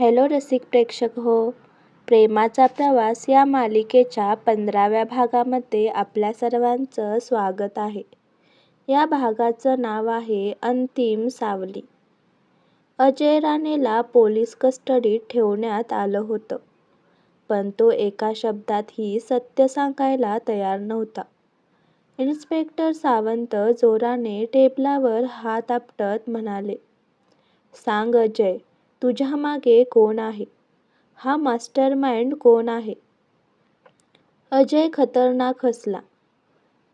Hello रसिक प्रेक्षक हो. प्रेमाचा प्रवास या मालिकेच्या पंधराव्या भागामध्ये आपल्या सर्वांचं स्वागत आहे. या भागाचं नाव आहे अंतिम सावली. अजय राणेला पोलीस कस्टडीत ठेवण्यात आलं होतं. पण तो एका शब्दातही सत्य सांगायला तयार नव्हता. इन्स्पेक्टर सावंत जोराने टेबलावर हात आपटत म्हणाले सांग अजय तुझ्या मागे कोण आहे? हा मास्टरमाइंड कोण आहे? अजय खतरनाक हसला.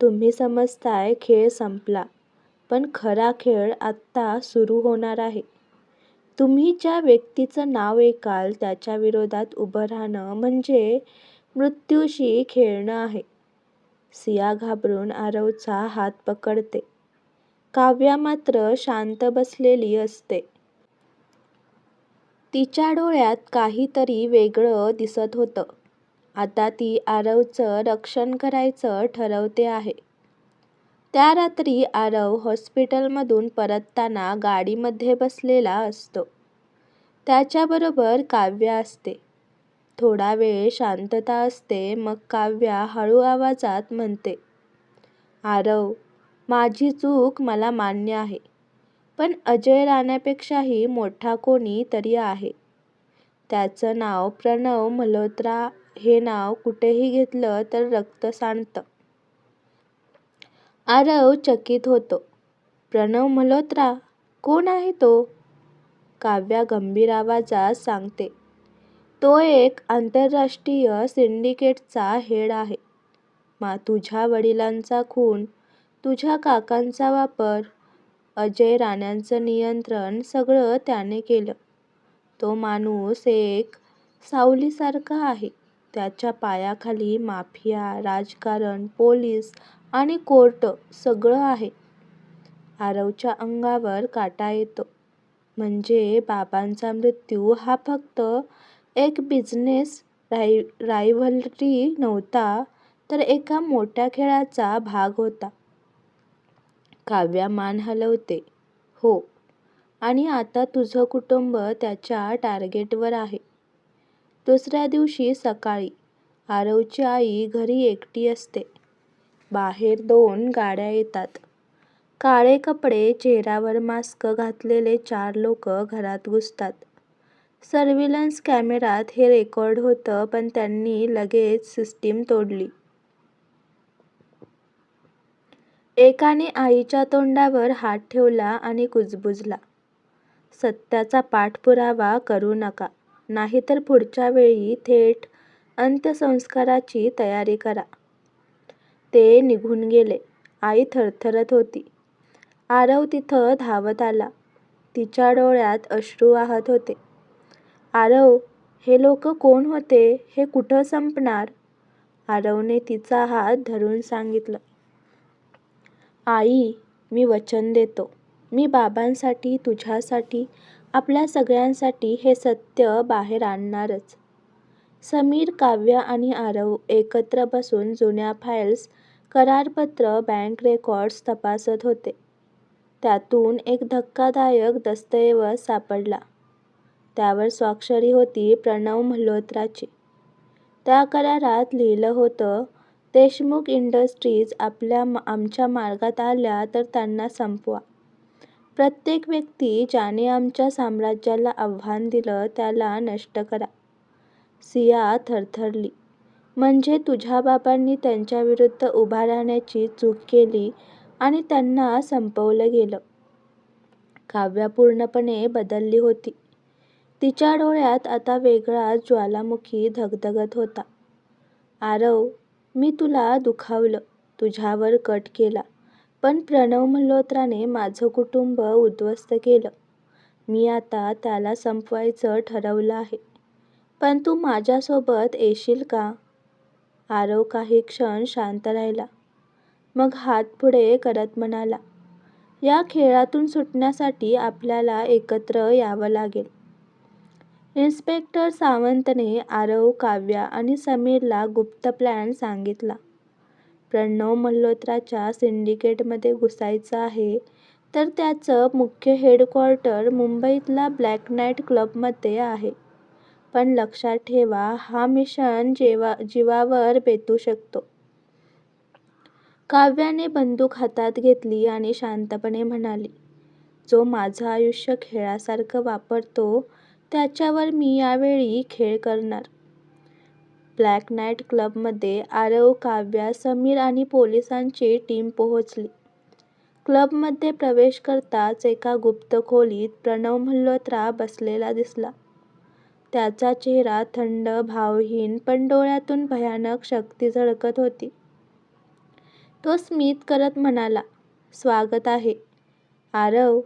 तुम्ही समजताय खेळ संपला पण खरा खेळ आत्ता सुरू होणार आहे. तुम्ही ज्या व्यक्तीचं नाव ऐकाल त्याच्या विरोधात उभं राहणं म्हणजे मृत्यूशी खेळणं आहे. सिया घाबरून आरवचा हात पकडते. काव्या मात्र शांत बसलेली असते. तिच्या डोळ्यात काहीतरी वेगळं दिसत होतं. आता ती आरवचं रक्षण करायचं ठरवते आहे. त्या रात्री आरव हॉस्पिटलमधून परतताना गाडीमध्ये बसलेला असतो. त्याच्याबरोबर काव्या असते. थोडा वेळ शांतता असते मग काव्या हळू आवाजात म्हणते आरव माझी चूक मला मान्य आहे. पण अजय राण्यापेक्षाही मोठा कोणी तरी आहे. त्याचं नाव प्रणव मल्होत्रा हे नाव कुठेही घेतलं तर रक्त सांडतं. आरव चकित होतो. प्रणव मल्होत्रा कोण आहे तो? काव्या गंभीर आवाजात सांगते. तो एक आंतरराष्ट्रीय सिंडिकेटचा हेड आहे. मा तुझ्या वडिलांचा खून तुझ्या काकांचा वापर अजय राण्यांचं नियंत्रण सगळं त्याने केलं. तो माणूस एक सावलीसारखा आहे. त्याच्या पायाखाली माफिया राजकारण पोलीस आणि कोर्ट सगळं आहे. आरवच्या अंगावर काटा येतो. म्हणजे बाबांचा मृत्यू हा फक्त एक बिझनेस राय रायव्हलरी नव्हता तर एका मोठ्या खेळाचा भाग होता. काव्या मान हलवते. हो. आणि आता तुझं कुटुंब त्याच्या टार्गेटवर आहे. दुसऱ्या दिवशी सकाळी आरवची आई घरी एकटी असते. बाहेर दोन गाड्या येतात. काळे कपडे चेहऱ्यावर मास्क घातलेले चार लोक घरात घुसतात. सर्व्हिलन्स कॅमेऱ्यात हे रेकॉर्ड होतं पण त्यांनी लगेच सिस्टीम तोडली. एकाने आईच्या तोंडावर हात ठेवला आणि कुजबुजला. सत्याचा पाठपुरावा करू नका नाहीतर पुढच्या वेळी थेट अंत्यसंस्काराची तयारी करा. ते निघून गेले. आई थरथरत होती. आरव तिथं धावत आला. तिच्या डोळ्यात अश्रू वाहत होते. आरव हे लोक कोण होते? हे कुठं संपणार? आरवने तिचा हात धरून सांगितलं. आई मी वचन देतो. मी बाबांसाठी तुझ्यासाठी आपल्या सगळ्यांसाठी हे सत्य बाहेर आणणारच. समीर काव्या आणि आरव एकत्र बसून जुन्या फाईल्स करारपत्र बँक रेकॉर्ड्स तपासत होते. त्यातून एक धक्कादायक दस्तऐवज सापडला. त्यावर स्वाक्षरी होती प्रणव मल्होत्राची. त्या करारात लिहिलं होतं देशमुख इंडस्ट्रीज आपल्या आमच्या मार्गात आल्या तर त्यांना संपवा. प्रत्येक व्यक्ती ज्याने आमच्या साम्राज्याला आव्हान दिलं त्याला नष्ट करा. सिया थरथरली. म्हणजे तुझ्या बाबांनी त्यांच्याविरुद्ध उभा राहण्याची चूक केली आणि त्यांना संपवलं गेलं. काव्या पूर्णपणे बदलली होती. तिच्या डोळ्यात आता वेगळा ज्वालामुखी धगधगत होता. आरव मी तुला दुखावलं तुझ्यावर कट केला. पण प्रणव मल्होत्राने माझं कुटुंब उद्ध्वस्त केलं. मी आता त्याला संपवायचं ठरवलं आहे. पण तू माझ्यासोबत येशील का? आरव काही क्षण शांत राहिला. मग हात पुढे करत म्हणाला या खेळातून सुटण्यासाठी आपल्याला एकत्र यावं लागेल. इन्स्पेक्टर सावंतने आरव काव्या आणि समीरला गुप्त प्लॅन सांगितला प्रणव मल्होत्राच्या सिंडिकेटमध्ये घुसायचं आहे तर त्याचं मुख्य हेडक्वार्टर मुंबईतल्या ब्लॅक नाईट क्लबमध्ये आहे पण लक्षात ठेवा हा मिशन जेवा जीवावर बेतू शकतो. काव्याने बंदूक हातात घेतली आणि शांतपणे म्हणाली, जो माझं आयुष्य खेळासारखं वापरतो त्याच्यावर मी यावेळी खेळ करणार. ब्लॅक नाईट क्लबमध्ये आरव, काव्या, समीर आणि पोलिसांची टीम पोहोचली. क्लबमध्ये प्रवेश करताच एका गुप्त खोलीत प्रणव मल्होत्रा बसलेला दिसला. त्याचा चेहरा थंड, भावहीन पण डोळ्यातून भयानक शक्ती झळकत होती. तो स्मित करत म्हणाला, स्वागत आहे, आरव.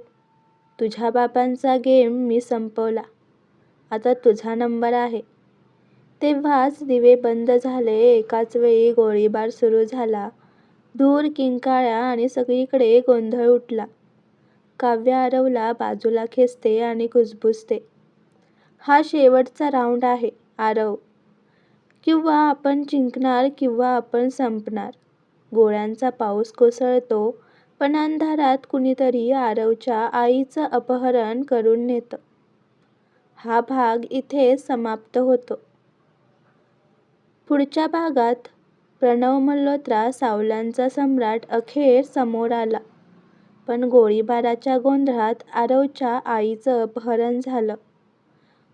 तुझ्या बाबांचा गेम मी संपवला. आता तुझा नंबर आहे. तेव्हाच दिवे बंद झाले. एकाच वेळी गोळीबार सुरू झाला. धूर, किंकाळ्या आणि सगळीकडे गोंधळ उठला काव्या आरवला बाजूला खेचते आणि कुजबुजते. हा शेवटचा राऊंड आहे, आरव. किंवा आपण जिंकणार किंवा आपण संपणार. गोळ्यांचा पाऊस कोसळतो, पण अंधारात कुणीतरी आरवच्या आईचं अपहरण करून नेतं. हा भाग इथे समाप्त होतो. पुढच्या भागात प्रणव मल्होत्रा सावलांचा सम्राट अखेर समोर आला. पण गोळीबाराच्या गोंधळात आरवच्या आईचं अपहरण झालं.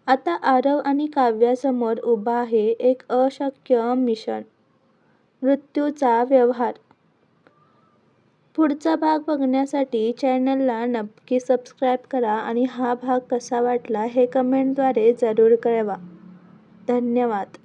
आता आरव आणि काव्यासमोर उभा आहे एक अशक्य मिशन, मृत्यूचा व्यवहार. पुढचा भाग बघण्यासाठी चॅनलला नक्की सबस्क्राईब करा आणि हा भाग कसा वाटला हे कमेंटद्वारे जरूर कळवा. धन्यवाद.